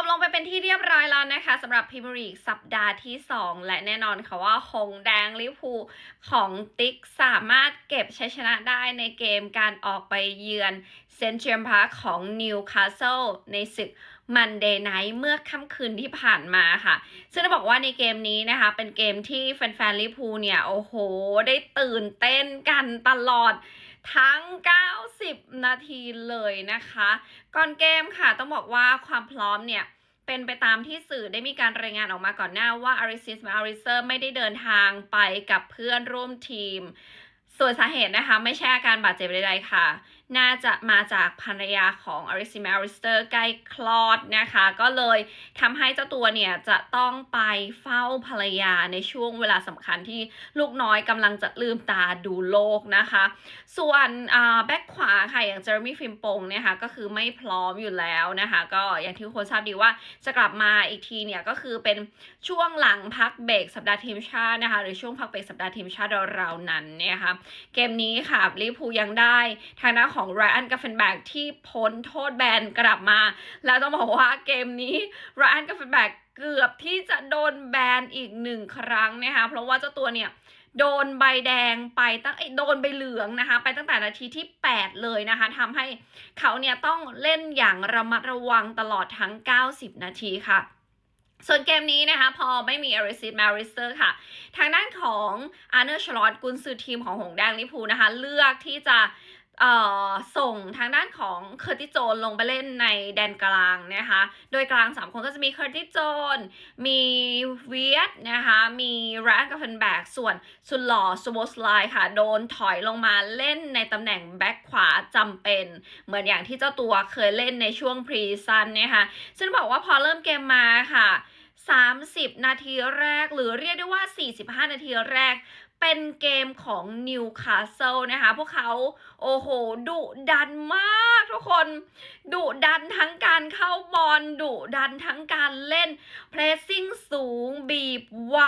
บลงไปเป็นที่เรียบร้อยแล้วนะคะสำหรับพรีเมียร์ลีกสัปดาห์ที่ 2 และแน่นอนค่ะว่าหงแดงลิเวอร์พูลของติ๊กสามารถเก็บชัยชนะได้ในเกมการออกไปเยือนเซนต์เจมส์พาร์คของนิวคาสเซิลในศึกมันเดย์ไนท์เมื่อค่ำคืนที่ผ่านมาค่ะ ซึ่งจะบอกว่าในเกมนี้นะคะ เป็นเกมที่แฟนๆลิเวอร์พูลเนี่ย โอ้โห ได้ตื่นเต้นกันตลอด ทั้ง 90 นาทีเลยนะคะ ก่อนเกมค่ะต้องบอกว่าความพร้อมเนี่ย เป็นไปตามที่สื่อได้มีการรายงานออกมาก่อนหน้าว่าอาริซิสมาอาริเซอร์ไม่ได้เดินทางไปกับเพื่อนร่วมทีม ส่วนสาเหตุนะคะ ไม่ใช่อาการบาดเจ็บใดๆค่ะ น่าจะมาจากภรรยาของอาริซิมาริสเตอร์ใกล้คลอดนะคะ ก็เลยทำให้เจ้าตัวเนี่ยจะต้องไปเฝ้าภรรยาในช่วงเวลาสำคัญที่ลูกน้อยกำลังจะลืมตาดูโลกนะคะ ส่วนแบ็คขวาค่ะ อย่างเจอร์มี่ฟิมปงเนี่ยค่ะก็คือไม่พร้อมอยู่แล้วนะคะ ก็อย่างที่คนทราบดีว่าจะกลับมาอีกทีเนี่ยก็คือเป็นช่วงหลังพักเบรกสัปดาห์ทีมชาตินะคะ หรือช่วงพักเบรกสัปดาห์ทีมชาติเราๆนั้นเนี่ยค่ะเกมนี้ค่ะลิเวอร์พูยังได้ทางด้านของไรอันกัฟเฟนแบกที่พ้นโทษแบนกลับมา แล้วต้องบอกว่าเกมนี้ไรอันกัฟเฟนแบกเกือบที่จะโดนแบนอีกหนึ่งครั้งนะคะ เพราะว่าเจ้าตัวเนี่ยโดนใบแดงไปตั้งโดนใบเหลืองนะคะ ไปตั้งแต่นาทีที่ 8 เลยนะคะทำให้เขาเนี่ยต้องเล่นอย่างระมัดระวังตลอดทั้ง 90 นาทีค่ะส่วนเกมนี้นะคะ พอไม่มีอริซิสมาริสเตอร์ค่ะ ทางด้านของอาร์เนอร์ชลอตกุนซือทีมของหงแดงลิพูนะคะ เลือกที่จะ ส่งทางด้านของเคอร์ติโจนลงไปเล่นในแดนกลางนะคะ โดยกลาง 3 คนก็จะมีเคอร์ติโจน มีเวียดนะคะ มีแรนกับเฟนแบกส่วนสุดหล่อสโบสไลค่ะ โดนถอยลงมาเล่นในตำแหน่งแบ็คขวาจำเป็น เหมือนอย่างที่เจ้าตัวเคยเล่นในช่วงพรีซันนะคะซึ่งบอกว่าพอเริ่มเกมมาค่ะ 30 นาทีแรกหรือเรียกได้ว่า 45 นาทีแรก เป็นเกมของนิวคาสเซิลนะคะ พวกเขาโอ้โหดุดันมากทุกคนดุดันทั้งการเข้าบอลดุดันทั้งการเล่นเพรสซิ่งสูงบีบไว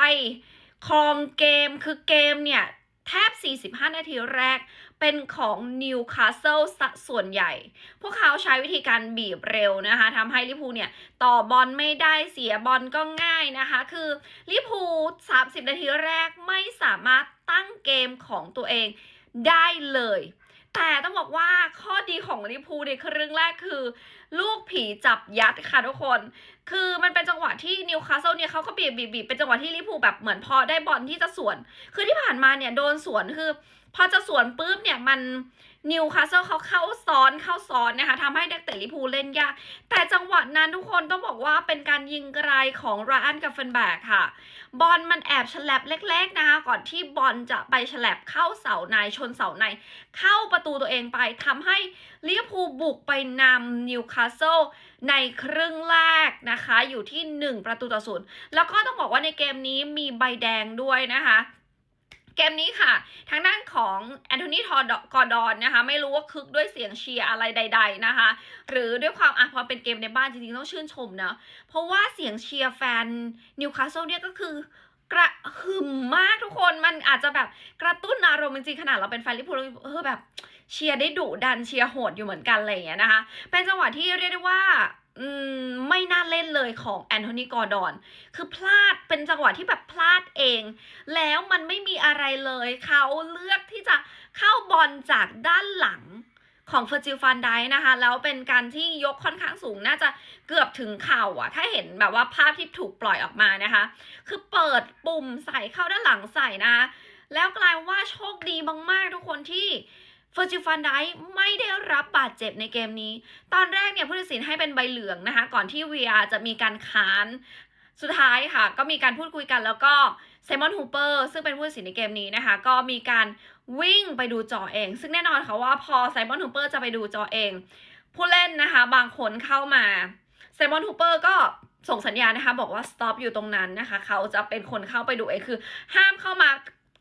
ครองเกมคือเกมเนี่ยแทบ 45 นาทีแรก เป็นของนิวคาสเซิลส่วนใหญ่ พวกเขาใช้วิธีการบีบเร็วนะคะทำให้ลิพูเนี่ยต่อบอลไม่ได้เสียบอลก็ง่ายนะคะ คือลิพู30 นาทีแรกไม่สามารถตั้งเกมของตัวเองได้เลย แต่ต้องบอกว่าข้อดีของลิพูในครึ่งแรกคือ ลูกผีจับยัดค่ะทุกคน คือมันเป็นจังหวะที่นิวคาสเซิลเนี่ยเขาก็บีบบีบบีบเป็นจังหวะที่ลิพูแบบเหมือนพอได้บอลที่จะสวน คือที่ผ่านมาเนี่ยโดนสวนคือ พอจะสวนปุ๊บเนี่ยมันนิวคาสเซิลเขาเข้าซ้อนเข้าซ้อนนะคะทำให้นักเตะลิพูเล่นยาก แต่จังหวะนั้นทุกคนต้องบอกว่าเป็นการยิงไกลของไรอันกับเฟนแบกค่ะ บอลมันแอบฉลับเล็กๆนะคะก่อนที่บอลจะไปฉลับเข้าเสาในชนเสาใน เข้าประตูตัวเองไปทำให้ลิเวอร์พูลบุกไปนำนิวคาสเซิลในครึ่งแรกนะคะ อยู่ที่ 1 ประตูต่อศูนย์แล้วก็ต้องบอกว่าในเกมนี้มีใบแดงด้วยนะคะเกมนี้ค่ะ ทางด้านของแอนโทนีทอร์กอดอนนะคะ ไม่รู้ว่าคึกด้วยเสียงเชียร์อะไรใด ๆนะคะ หรือด้วยความอะพอเป็นเกมในบ้านจริงๆ ต้องชื่นชมนะ เพราะว่าเสียงเชียร์แฟนนิวคาสเซิลเนี่ยก็คือกระหึ่มมากทุกคนมันอาจจะแบบกระตุ้นอารมณ์จริงๆขนาดเราเป็นแฟนลิเวอร์พูลเออแบบ เชียร์ได้ดุดันเชียร์โหดอยู่เหมือนกันอะไรอย่างเงี้ยนะคะ เป็นจังหวะที่เรียกได้ว่าอืมไม่น่าเล่นเลยของแอนโทนีกอร์ดอน คือพลาดเป็นจังหวะที่แบบพลาดเอง แล้วมันไม่มีอะไรเลย เขาเลือกที่จะเข้าบอลจากด้านหลังของเฟอร์จิลฟันไดนะคะ แล้วเป็นการที่ยกค่อนข้างสูงน่าจะเกือบถึงเข่าอะถ้าเห็นแบบว่าภาพที่ถูกปล่อยออกมานะคะ คือเปิดปุ่มใส่เข้าด้านหลังใส่นะคะแล้วกลายว่าโชคดีมากๆทุกคนที่ เฟอร์จิฟันไดไม่ได้รับบาดเจ็บในเกมนี้ ตอนแรกเนี่ยผู้ตัดสินให้เป็นใบเหลืองนะคะ ก่อนที่ VR จะมีการค้านสุดท้ายค่ะ ก็มีการพูดคุยกันแล้วก็ไซมอนฮูเปอร์ซึ่งเป็นผู้ตัดสินในเกมนี้นะคะ ก็มีการวิ่งไปดูจอเอง ซึ่งแน่นอนค่ะว่าพอไซมอนฮูเปอร์จะไปดูจอเอง ผู้เล่นนะคะ บางคนเข้ามาไซมอนฮูเปอร์ก็ส่งสัญญาณนะคะ บอกว่า stop อยู่ตรงนั้นนะคะ เขาจะเป็นคนเข้าไปดูเองคือ ห้ามเข้ามา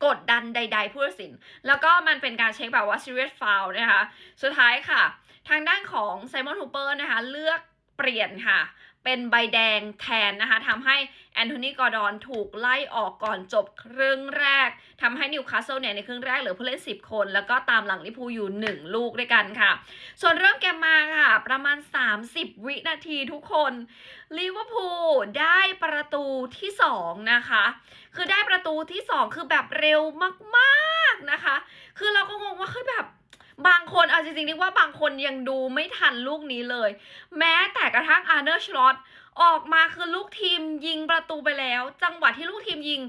กดดันใด ๆ ผู้ตัดสิน แล้วก็มันเป็นการเช็คแบบว่า serious foul นะคะ สุดท้ายค่ะ ทางด้านของไซมอนฮูเปอร์นะคะ เลือกเปลี่ยนค่ะ เป็นใบแดงแทนนะคะทำให้แอนโทนีกอร์ดอนถูกไล่ออกก่อนจบครึ่งแรกทำให้นิวคาสเซิลเนี่ยในครึ่งแรกเหลือผู้เล่น 10 คน แล้วก็ตามหลังลิเวอร์พูลอยู่ 1 ลูกด้วยกันค่ะ ส่วนเริ่มเกมมาค่ะ ประมาณ 30 วินาทีทุกคนลิเวอร์พูลได้ประตูที่ 2 นะคะ คือได้ประตูที่ 2 คือแบบเร็วมาก ๆนะคะ คือเราก็งงว่าคือแบบ บางคนเอาจริงๆเรียกว่าบางคนยังดูไม่ทันลูกนี้เลย แม้แต่กระทั่งอาร์เนอร์ชลอตออกมาคือลูกทีมยิงประตูไปแล้ว จังหวะที่ลูกทีมยิง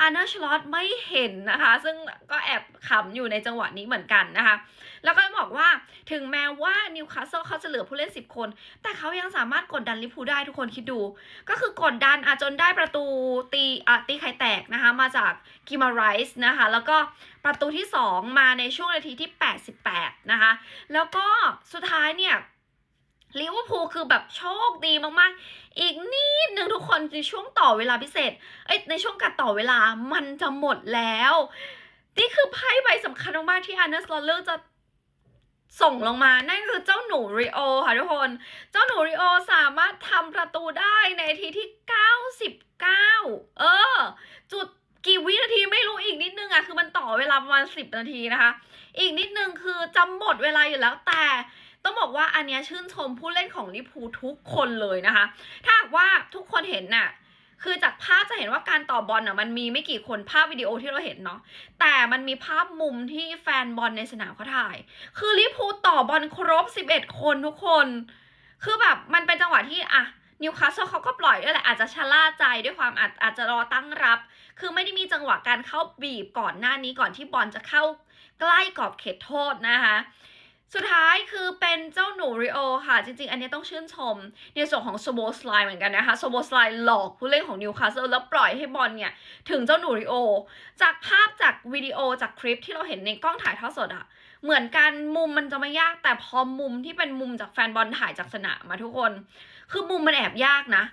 อาร์เนอร์ชลอตไม่เห็นนะคะ ซึ่งก็แอบขำอยู่ในจังหวะนี้เหมือนกันนะคะ แล้วก็บอกว่าถึงแม้ว่านิวคาสเซิลเขาจะเหลือผู้เล่น 10 คน แต่เขายังสามารถกดดันลิเวอร์พูได้ทุกคนคิดดู ก็คือกดดันอะจนได้ประตูตีอะตีไข่แตกนะคะ มาจากกิมาไรส์นะคะ แล้วก็ประตูที่ 2 มาในช่วงนาทีที่ 88 นะคะ แล้วก็สุดท้ายเนี่ย ลิเวอร์พูลคือแบบโชคดีมากๆ อีกนิดนึงทุกคนในช่วงต่อเวลาพิเศษ เอ้ยในช่วงการต่อเวลามันจะหมดแล้ว นี่คือไพ่ใบสำคัญมากๆที่อันเนอร์สลอเลอร์จะส่งลงมา นั่นคือเจ้าหนูริโอค่ะทุกคน เจ้าหนูริโอสามารถทำประตูได้ในทีที่ 99 เออ จุดกี่วินาทีไม่รู้อีกนิดนึงอะคือมันต่อเวลาประมาณ 10 นาทีนะคะ อีกนิดนึงคือจำหมดเวลาอยู่แล้วแต่ ต้องบอกว่าอันนี้ชื่นชมผู้เล่นของลิพูทุกคนเลยนะคะ ถ้าว่าทุกคนเห็นน่ะคือจากภาพจะเห็นว่าการต่อบอลน่ะมันมีไม่กี่คนภาพวิดีโอที่เราเห็นเนาะแต่มันมีภาพมุมที่แฟนบอลในสนามเขาถ่าย คือลิพูต่อบอลครบ 11 คนทุกคน คือแบบมันเป็นจังหวะที่อะนิวคาสเซิลเขาก็ปล่อยด้วยแหละอาจจะชะล่าใจด้วยความอาจอาจจะรอตั้งรับ คือไม่ได้มีจังหวะการเข้าบีบก่อนหน้านี้ก่อนที่บอลจะเข้าใกล้กรอบเขตโทษนะคะ สุดท้ายคือเป็นเจ้าหนูริโอค่ะ จริงๆ อันนี้ต้องชื่นชม ในส่วนของโซโบสไลเหมือนกันนะคะโซโบสไลหลอกผู้เล่นของนิวคาสเซิลแล้วปล่อยให้บอลเนี่ย ถึงเจ้าหนูริโอ จากภาพจากวิดีโอจากคลิปที่เราเห็นในกล้องถ่ายทอดสดอะเหมือนกันมุมมันจะไม่ยากแต่พอมุมที่เป็นมุมจากแฟนบอลถ่ายจากสนามมาทุกคน คือมุมมันแอบยากนะ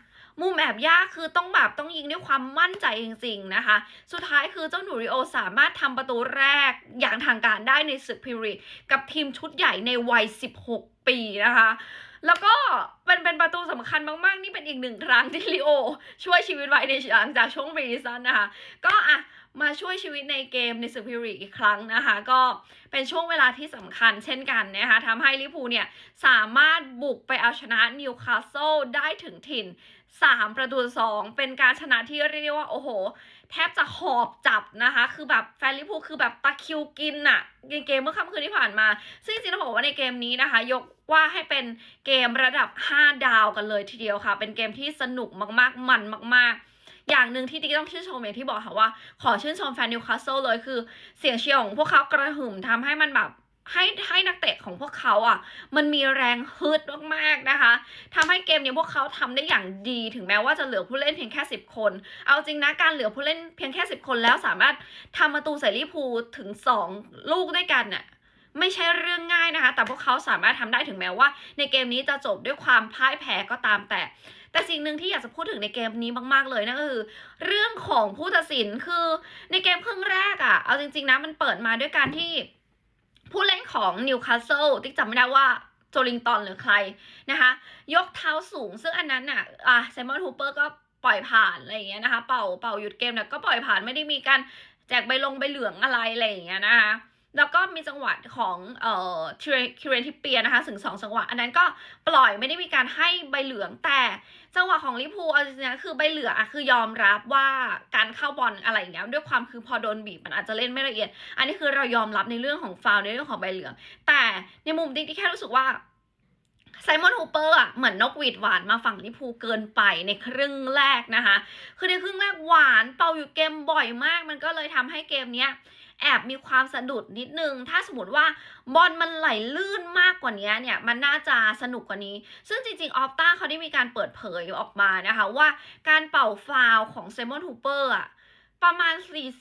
มุมแอบยากคือต้องแบบต้องยิงด้วยความมั่นใจจริงๆนะคะ สุดท้ายคือเจ้าหนูริโอสามารถทำประตูแรกอย่างทางการได้ในศึกพิเมียร์ลีกกับทีมชุดใหญ่ในวัย 16 ปีนะคะแล้วก็เป็นเป็นประตูสำคัญมาก ๆ นี่เป็นอีกหนึ่งครั้งที่ลิโอ ช่วยชีวิตไว้ในหลังจากช่วงปีซันนะคะ ก็อะ มาช่วยชีวิตในเกมในศึกพรีเมียร์ลีกอีกครั้งนะคะ ก็เป็นช่วงเวลาที่สำคัญเช่นกันนะคะทำให้ลิพูเนี่ย สามารถบุกไปเอาชนะนิวคาสเซิลได้ถึงถิ่น 3 ประตูสองเป็นการชนะที่เรียกได้ว่า โอ้โห แทบจะหอบจับนะคะ คือแบบแฟนลิพูคือแบบตะคิวกินอะในเกมเมื่อค่ำคืนที่ผ่านมา ซึ่งจริงๆต้องบอกว่าในเกมนี้นะคะ ยกว่าให้เป็นเกมระดับ 5 ดาวกันเลยทีเดียวค่ะ เป็นเกมที่สนุกมากๆ มันมาก ๆ อย่างหนึ่งที่ติ๊กต้องชื่นชมอย่างที่บอกค่ะว่า ขอชื่นชมแฟนนิวคาสเซิลเลยคือเสียงเชียร์ของพวกเขากระหึ่มทำให้มันแบบให้ให้นักเตะของพวกเขาอะ มันมีแรงฮึดมากๆนะคะทำให้เกมนี้พวกเขาทำได้อย่างดีถึงแม้ว่าจะเหลือผู้เล่นเพียงแค่ 10 คน เอาจริงนะการเหลือผู้เล่นเพียงแค่ 10 คนแล้วสามารถทำประตูใส่ลิพูถึง 2 ลูกด้วยกันน่ะ ไม่ใช่เรื่องง่ายนะคะ แต่พวกเขาสามารถทำได้ถึงแม้ว่า ในเกมนี้จะจบด้วยความพ่ายแพ้ก็ตามแต่ แต่สิ่งหนึ่งที่อยากจะพูดถึงในเกมนี้มาก ๆ เลยนั่นก็คือ เรื่องของผู้ตัดสินคือในเกมครึ่งแรกอะ่ะ เอาจริง ๆ นะ มันเปิดมาด้วยการที่ผู้เล่นของนิวคาสเซิลติ๊กจำไม่ได้ว่าโจลิงตันหรือใครนะคะ ยกเท้าสูงซึ่งอันนั้นน่ะอะไซมอนฮูเปอร์ก็ปล่อยผ่านอะไรอย่างเงี้ยนะคะ เป่าเป่าหยุดเกมเนี่ยก็ปล่อยผ่านไม่ได้มีการแจกใบลงใบเหลืองอะไรอะไรอย่างเงี้ยนะคะ แล้วก็มีจังหวะของเอ่อคิเรนทิเปียนะคะถึงสองจังหวะ อันนั้นก็ปล่อยไม่ได้มีการให้ใบเหลืองแต่จังหวะของลิพูเอาจริงๆคือใบเหลืองอะคือยอมรับว่าการเข้าบอลอะไรอย่างเงี้ยด้วยความคือพอโดนบีบมันอาจจะเล่นไม่ละเอียด อันนี้คือเรายอมรับในเรื่องของฟาวล์ในเรื่องของใบเหลือง แต่ในมุมติ๊กที่แค่รู้สึกว่าไซมอนฮูเปอร์อะเหมือนนกหวีดหวานมาฝั่งลิพูเกินไปในครึ่งแรกนะคะ คือในครึ่งแรกหวานเป่าอยู่เกมบ่อยมาก มันก็เลยทำให้เกมเนี้ย แอบมีความสะดุดนิดนึง ถ้าสมมติว่าบอลมันไหลลื่นมากกว่านี้เนี่ย มันน่าจะสนุกกว่านี้ ซึ่งจริงๆ ออฟต้าเขาได้มีการเปิดเผยออกมานะคะว่าการเป่าฟาวของเซมอนฮูเปอร์อะประมาณ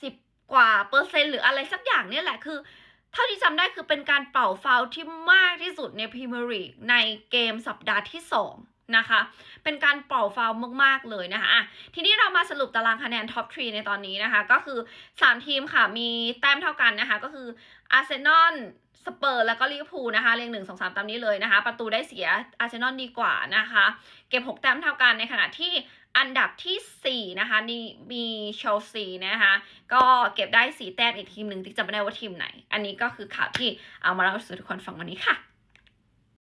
40 กว่าเปอร์เซ็นต์หรืออะไรสักอย่างเนี่ยแหละคือเท่าที่จำได้คือเป็นการเป่าฟาวที่มากที่สุดในพรีเมียร์ลีกในเกมสัปดาห์ที่ 2 นะคะ เป็นการเป่าฟาวมาก ๆ เลยนะคะอะทีนี้เรามาสรุปตารางคะแนนท็อป3ในตอนนี้นะคะ ก็คือ 3 ทีมค่ะ มีแต้มเท่ากันนะคะ ก็คืออาร์เซนอลสเปอร์แล้วก็ลิเวอร์พูลนะคะเรียงหนึ่งสองสามตามนี้เลยนะคะ ประตูได้เสียอาร์เซนอลดีกว่านะคะ เก็บ6แต้มเท่ากันในขณะที่อันดับทีสี่ 4 นะคะนี่มีเชลซีนะคะ ก็เก็บได้ 4 แต้มอีกทีมหนึ่งที่จำไม่ได้ว่าทีมไหน อันนี้ก็คือข่าวที่เอามาเล่าสู่ทุกคนฟังวันนี้ค่ะ